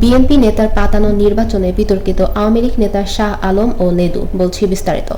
BNP নেতার পাতানো নির্বাচনে বিতর্কিত আওয়ামী লীগ নেতা শাহ আলম ও লেদু বলছি বিস্তারিত।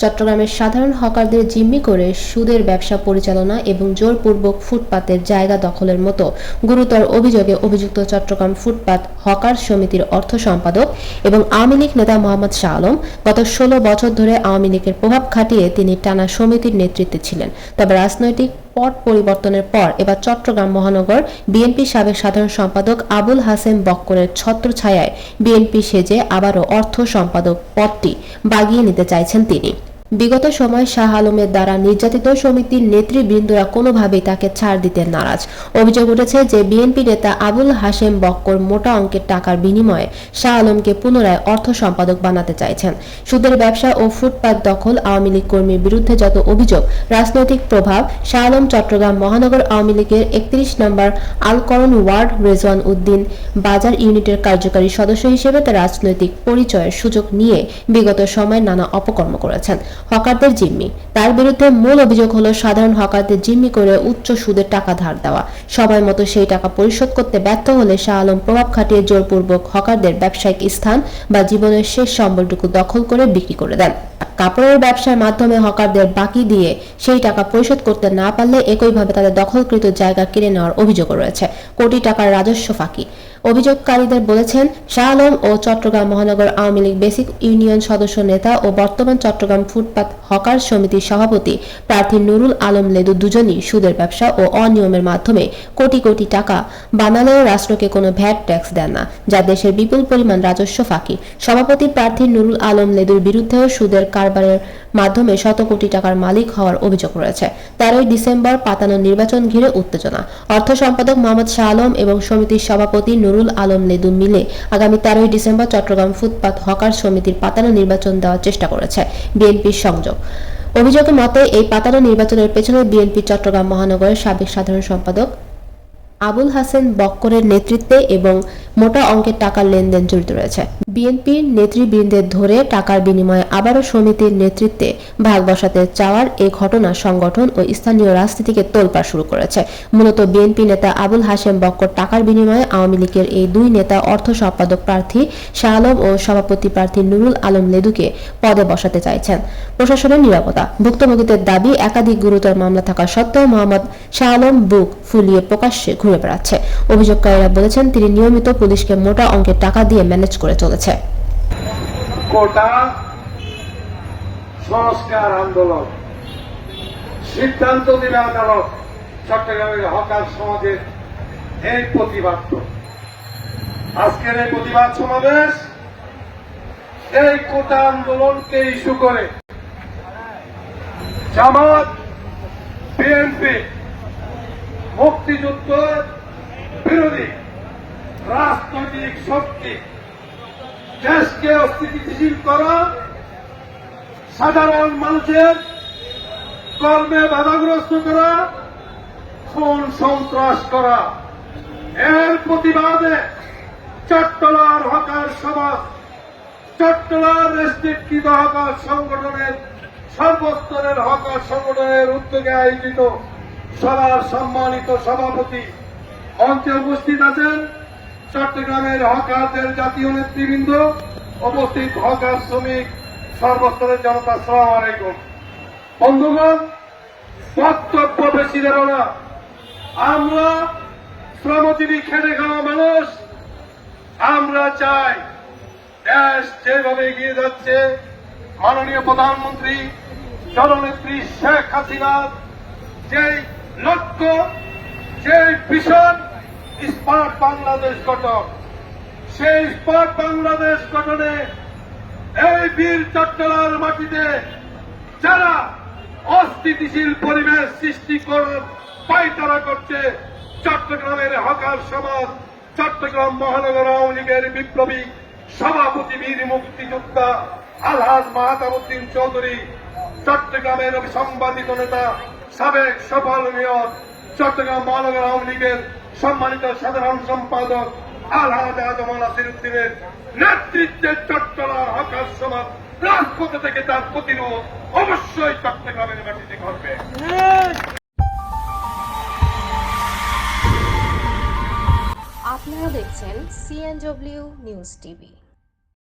চট্টগ্রামের সাধারণ হকারদের জিম্মি করে সুদের ব্যবসা পরিচালনা এবং জোরপূর্বক ফুটপাতের জায়গা দখলের মতো গুরুতর অভিযোগে অভিযুক্ত চট্টগ্রাম ফুটপাত হকার সমিতির অর্থ সম্পাদক এবং আওয়ামী লীগ নেতা মোহাম্মদ শাহ আলম গত ষোলো বছর ধরে আওয়ামী লীগের প্রভাব খাটিয়ে তিনি টানা সমিতির নেতৃত্বে ছিলেন। তবে রাজনৈতিক পট পরিবর্তনের পর এবার চট্টগ্রাম মহানগর বিএনপি সাবেক সাধারণ সম্পাদক আবুল হাসেম বক্করের ছত্রছায়ায় বিএনপি সেজে আবারও অর্থ সম্পাদক পদটি বাগিয়ে নিতে চাইছেন তিনি। বিগত সময় শাহ আলমের দ্বারা নির্যাতিত সমিতির নেতৃবৃন্দরা কোনোভাবেই তাকে ছাড় দিতে নারাজ। অভিযোগ উঠেছে যে বিএনপি নেতা আবুল হাসেম বক্কর মোটা অঙ্কের টাকার বিনিময়ে শাহ আলমকে পুনরায় অর্থ সম্পাদক বানাতে চাইছেন। সুদের ব্যবসা ও ফুটপাত দখল আওয়ামী লীগ কর্মীর বিরুদ্ধে যত অভিযোগ, রাজনৈতিক প্রভাব, শাহ আলম চট্টগ্রাম মহানগর আওয়ামী লীগের একত্রিশ নম্বর আলকরণ ওয়ার্ড রেজওয়ান উদ্দিন বাজার ইউনিটের কার্যকারী সদস্য হিসেবে তার রাজনৈতিক পরিচয়ের সুযোগ নিয়ে বিগত সময় নানা অপকর্ম করেছেন। হকারদের জিম্মি। তার বিরুদ্ধে মূল অভিযোগ হলো, সাধারণ হকারদের জিম্মি করে উচ্চ সুদের টাকা ধার দেওয়া। সবাই মতো সেই টাকা পরিশোধ করতে ব্যর্থ হলে শাহ আলম প্রভাব খাটিয়ে জোরপূর্বক হকারদের ব্যবসায়িক স্থান বা জীবনের শেষ সম্বলটুকু দখল করে বিক্রি করে দেন। কাপড়ের ব্যবসার মাধ্যমে হকারদের বাকি দিয়ে সেই টাকা পরিশোধ করতে না পারলে একইভাবে তাদের দখলকৃত জায়গা কিনে নেওয়ার অভিযোগ রয়েছে। কোটি টাকার রাজস্ব ফাঁকি। অভিযোগকারীদের বলেছেন, শাহ আলম ও চট্টগ্রাম মহানগর আওয়ামী লীগ বেসিক ইউনিয়ন সদস্য নেতা ও বর্তমান চট্টগ্রাম ফুটপাত হকার সমিতির সভাপতি প্রার্থী নুরুল আলম লেদু দুজনই সুদের ব্যবসা ও অনিয়মের মাধ্যমে কোটি কোটি টাকা বানালেও রাষ্ট্রকে কোনো ভ্যাট ট্যাক্স দেন না, যা দেশের বিপুল পরিমাণ রাজস্ব ফাঁকি। সভাপতি প্রার্থী নুরুল আলম লেদুর বিরুদ্ধেও সুদের কারবারের মাধ্যমে শত কোটি টাকার মালিক হওয়ার অভিযোগ রয়েছে। তেরোই ডিসেম্বর পাতানো নির্বাচন ঘিরে উত্তেজনা। অর্থ সম্পাদক মোহাম্মদ শাহ আলম এবং সমিতির সভাপতি নুরুল আলম লেদু মিলে আগামী তেরোই ডিসেম্বর চট্টগ্রাম ফুটপাত হকার সমিতির পাতানো নির্বাচন দেওয়ার চেষ্টা করেছে বিএনপির সংযোগ। অভিযোগের মতে, এই পাতানো নির্বাচনের পেছনে বিএনপি চট্টগ্রাম মহানগরের সাবেক সাধারণ সম্পাদক আবুল হাসেন বক্করের নেতৃত্বে এবং মোটা অঙ্কের টাকার লেনদেন জড়িত রয়েছে। বিএনপির নেতৃবৃন্দের ধরে টাকার বিনিময়ে আবারও সমিতির নেতৃত্বে ভাগ বসাতে চাওয়ার এই ঘটনা সংগঠন ও স্থানীয় রাজনীতিকে তোলপাড় শুরু করেছে। মূলত বিএনপি নেতা আবুল হাসেম বক্কর টাকার বিনিময়ে আওয়ামী লীগের এই দুই নেতা অর্থ সম্পাদক প্রার্থী শাহ আলম ও সভাপতি প্রার্থী নুরুল আলম লেদুকে পদে বসাতে চাইছেন। প্রশাসনের নিরাপত্তা। ভুক্তভোগীদের দাবি, একাধিক গুরুতর মামলা থাকা সত্ত্বেও মোহাম্মদ শাহ আলম বুক ফুলিয়ে প্রকাশ্যে ঘুরে বেড়াচ্ছে। অভিযোগকারীরা বলেছেন, তিনি নিয়মিত পুলিশকে মোটা অঙ্কের টাকা দিয়ে ম্যানেজ করে চলেছে। কোটা সংস্কার আন্দোলন। সিদ্ধান্ত দিলে আদালত। চট্টগ্রামের হকার সমাজের এই প্রতিবাদ আজকের এই প্রতিবাদ সমাবেশ এই কোটা আন্দোলনকে ইস্যু করে। জামাত, বিএনপি, মুক্তিযুদ্ধ বিরোধী। রাজনৈতিক শক্তি। দেশকে অস্থিতিশীল করা, সাধারণ মানুষের কর্মে বাধাগ্রস্ত করা, খুন সন্ত্রাস করা। এর প্রতিবাদে চট্টলার হকার সমাজ চট্টলার নেতৃত্ব হকার সংগঠনের, সর্বস্তরের হকার সংগঠনের উদ্যোগে আয়োজিত সবার সম্মানিত সভাপতি মঞ্চে উপস্থিত আছেন চট্টগ্রামের হকারদের জাতীয় নেতৃবৃন্দ উপস্থিত হকার শ্রমিক সর্বস্তরের জনতা, সালাম আলাইকুম। বন্ধুগণ, বক্তব্য বেশি দেব না। আমরা শ্রমজীবী খেটে খাওয়া মানুষ। আমরা চাই দেশ যেভাবে এগিয়ে যাচ্ছে। মাননীয় প্রধানমন্ত্রী, জননেত্রী শেখ হাসিনার যে লক্ষ্য যে ভীষণ স্মার্ট বাংলাদেশ গঠন। সেই স্মার্ট বাংলাদেশ গঠনে এই বীর চট্টলার মাটিতে যারা অস্থিতিশীল পরিবেশ সৃষ্টি করার পায়তারা করছে, চট্টগ্রামের হকার সমাজ, চট্টগ্রাম মহানগর আওয়ামী লীগের বিপ্লবী সভাপতি, বীর মুক্তিযোদ্ধা আলহাজ মাহাতাবুদ্দিন চৌধুরী, চট্টগ্রামের সংবাদিত নেতা সাবেক সফল মেয়র চট্টগ্রাম মহানগর আওয়ামী লীগের সম্মানিত সাধারণ সম্পাদক আলহাজ আজম নাসির নেতৃত্বে চট্টলা হকার সমাজ রাজপথে থেকে তার প্রতিরোধ অবশ্যই চট্টগ্রামের মাটিতে ঘটবে। আপনারা দেখছেন সিএনডব্লিউ নিউজ টিভি